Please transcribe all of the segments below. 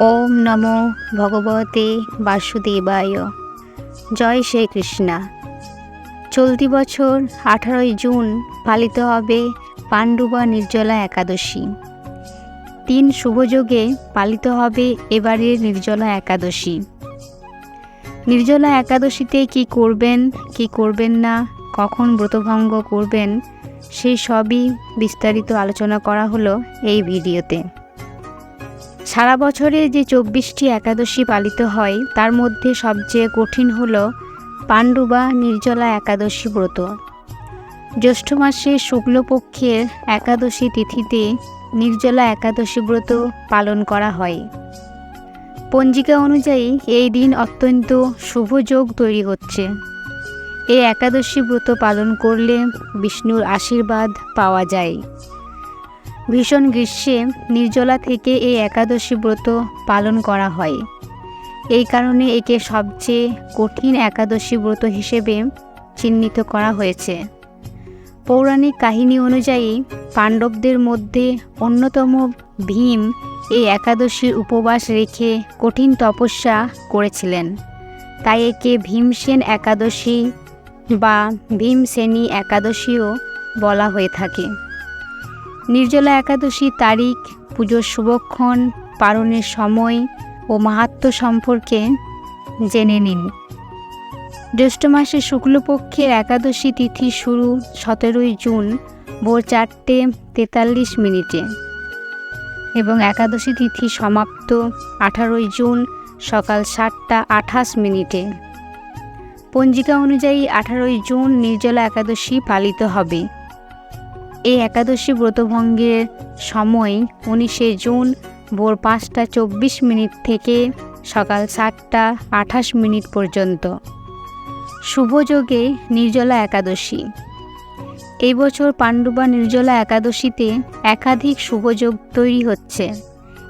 ওম নমো ভগবতে বাসুদেবায়। জয় শ্রীকৃষ্ণা। চলতি বছর আঠারোই জুন পালিত হবে পাণ্ডুবা নির্জলা একাদশী। তিন শুভযোগে পালিত হবে এবারের নির্জলা একাদশী। নির্জলা একাদশীতে কি করবেন কি করবেন না, কখন ব্রতভঙ্গ করবেন, সেই সবই বিস্তারিত আলোচনা করা হলো এই ভিডিওতে। সারা বছরে যে চব্বিশটি একাদশী পালিত হয়, তার মধ্যে সবচেয়ে কঠিন হল পাণ্ডুবা নির্জলা একাদশী ব্রত। জ্যৈষ্ঠ মাসে শুক্লপক্ষের একাদশী তিথিতে নির্জলা একাদশী ব্রত পালন করা হয়। পঞ্জিকা অনুযায়ী এই দিন অত্যন্ত শুভ যোগ তৈরি হচ্ছে। এই একাদশী ব্রত পালন করলে বিষ্ণুর আশীর্বাদ পাওয়া যায়। ভীষণ গ্রীষ্মে নির্জলা থেকে এই একাদশী ব্রত পালন করা হয়। এই কারণে একে সবচেয়ে কঠিন একাদশী ব্রত হিসেবে চিহ্নিত করা হয়েছে। পৌরাণিক কাহিনী অনুযায়ী পাণ্ডবদের মধ্যে অন্যতম ভীম এই একাদশীর উপবাস রেখে কঠিন তপস্যা করেছিলেন। তাই একে ভীমসেন একাদশী বা ভীমসেনী একাদশীও বলা হয়ে থাকে। নির্জলা একাদশী তারিখ, পুজোর শুভক্ষণ, পালনের সময় ও মাহাত্ম সম্পর্কে জেনে নিন। জ্যৈষ্ঠ মাসে শুক্লপক্ষের একাদশী তিথি শুরু সতেরোই জুন, ভোর চারটে তেতাল্লিশ মিনিটে এবং একাদশী তিথি সমাপ্ত আঠারোই জুন, সকাল সাতটা আঠাশ মিনিটে। পঞ্জিকা অনুযায়ী আঠারোই জুন নির্জলা একাদশী পালিত হবে। এই একাদশী ব্রতভঙ্গের সময় উনিশে জুন ভোর পাঁচটা চব্বিশ মিনিট থেকে সকাল সাতটা আঠাশ মিনিট পর্যন্ত। শুভযোগে নির্জলা একাদশী। এই বছর পাণ্ডুবা নির্জলা একাদশীতে একাধিক শুভযোগ তৈরি হচ্ছে।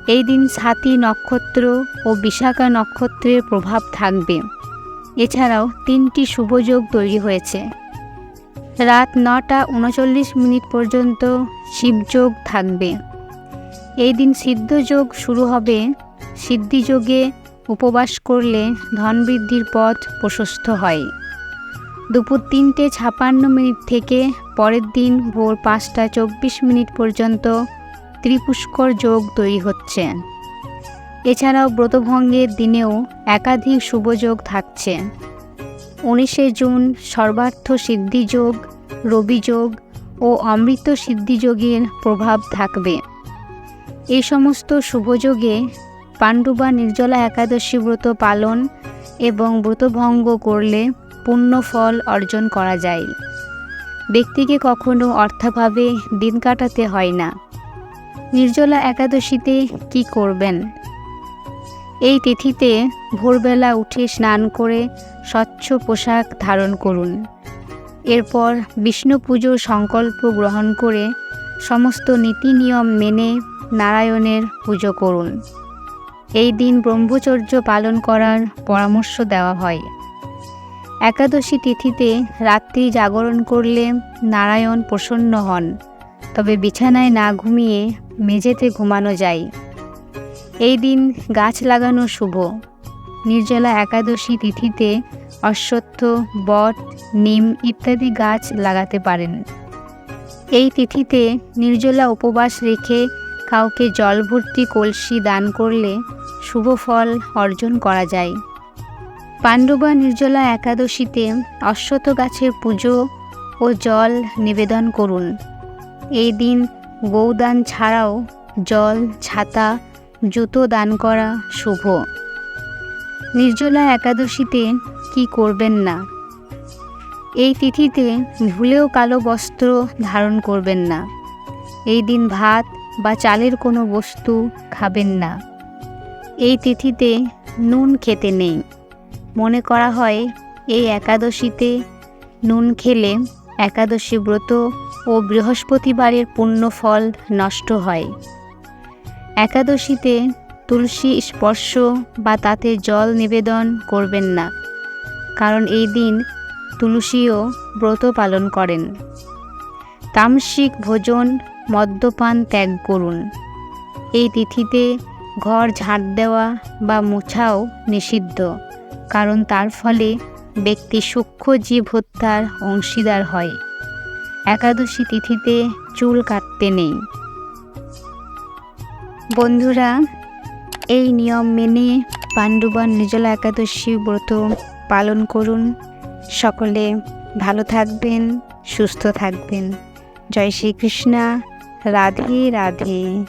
এই দিন সাতী নক্ষত্র ও বিশাখা নক্ষত্রের প্রভাব থাকবে। এছাড়াও তিনটি শুভযোগ তৈরি হয়েছে। রাত নটা উনচল্লিশ মিনিট পর্যন্ত শিবযোগ থাকবে। এই দিন সিদ্ধযোগ শুরু হবে। সিদ্ধিযোগে উপবাস করলে ধন বৃদ্ধির পথ প্রশস্ত হয়। দুপুর তিনটে ছাপান্ন মিনিট থেকে পরের দিন ভোর পাঁচটা চব্বিশ মিনিট পর্যন্ত ত্রিপুষ্কর যোগ তৈরি হচ্ছে। এছাড়াও ব্রতভঙ্গের দিনেও একাধিক শুভযোগ থাকছে। উনিশে জুন সর্বার্থ সিদ্ধিযোগ রবিযোগ ও অমৃত সিদ্ধিযোগের প্রভাব থাকবে। এ সমস্ত শুভযোগে পাণ্ডুবা নির্জলা একাদশী ব্রত পালন এবং ব্রতভঙ্গ করলে পূর্ণ ফল অর্জন করা যায়। ব্যক্তিকে কখনো অর্থাভাবে দিন কাটাতে হয় না। নির্জলা একাদশীতে কি করবেন? এই তিথিতে ভোরবেলা উঠে স্নান করে স্বচ্ছ পোশাক ধারণ করুন। এরপর বিষ্ণু পুজোর সংকল্প গ্রহণ করে সমস্ত নীতি নিয়ম মেনে নারায়ণের পুজো করুন। এই দিন ব্রহ্মচর্য পালন করার পরামর্শ দেওয়া হয়। একাদশী তিথিতে রাত্রি জাগরণ করলে নারায়ণ প্রসন্ন হন, তবে বিছানায় না ঘুমিয়ে মেঝেতে ঘুমানো যায়। এই দিন গাছ লাগানো শুভ। নির্জলা একাদশী তিথিতে অশ্বত্থ, বট, নিম ইত্যাদি গাছ লাগাতে পারেন। এই তিথিতে নির্জলা উপবাস রেখে কাউকে জল ভর্তি কলসি দান করলে শুভ ফল অর্জন করা যায়। পাণ্ডবা নির্জলা একাদশীতে অশ্বত্থ গাছের পুজো ও জল নিবেদন করুন। এই দিন গৌদান ছাড়াও জল, ছাতা, জুতো দান করা শুভ। নির্জলা একাদশীতে কি করবেন না। এই তিথিতে ভুলেও কালো বস্ত্র ধারণ করবেন না। এই দিন ভাত বা চালের কোনো বস্তু খাবেন না। এই তিথিতে নুন খেতে নেই। মনে করা হয়, এই একাদশীতে নুন খেলে একাদশী ব্রত ও বৃহস্পতিবারের পুণ্য ফল নষ্ট হয়। একাদশীতে তুলসী স্পর্শ বা তাতে জল নিবেদন করবেন না। কারণ এই দিন তুলসীও ব্রত পালন করেন। তামসিক ভোজন, মদ্যপান ত্যাগ করুন। এই তিথিতে ঘর ঝাঁট দেওয়া বা মোছাও নিষিদ্ধ, কারণ তার ফলে ব্যক্তি সূক্ষ্ম জীব হত্যার অংশীদার হয়। একাদশী তিথিতে চুল কাটতে নেই। বন্ধুরা, এই নিয়ম মেনে পাণ্ডুবান নিজলা একাদশী ব্রত পালন করুন। সকলে ভালো থাকবেন সুস্থ থাকবেন। জয় শ্রীকৃষ্ণা। রাধে রাধে।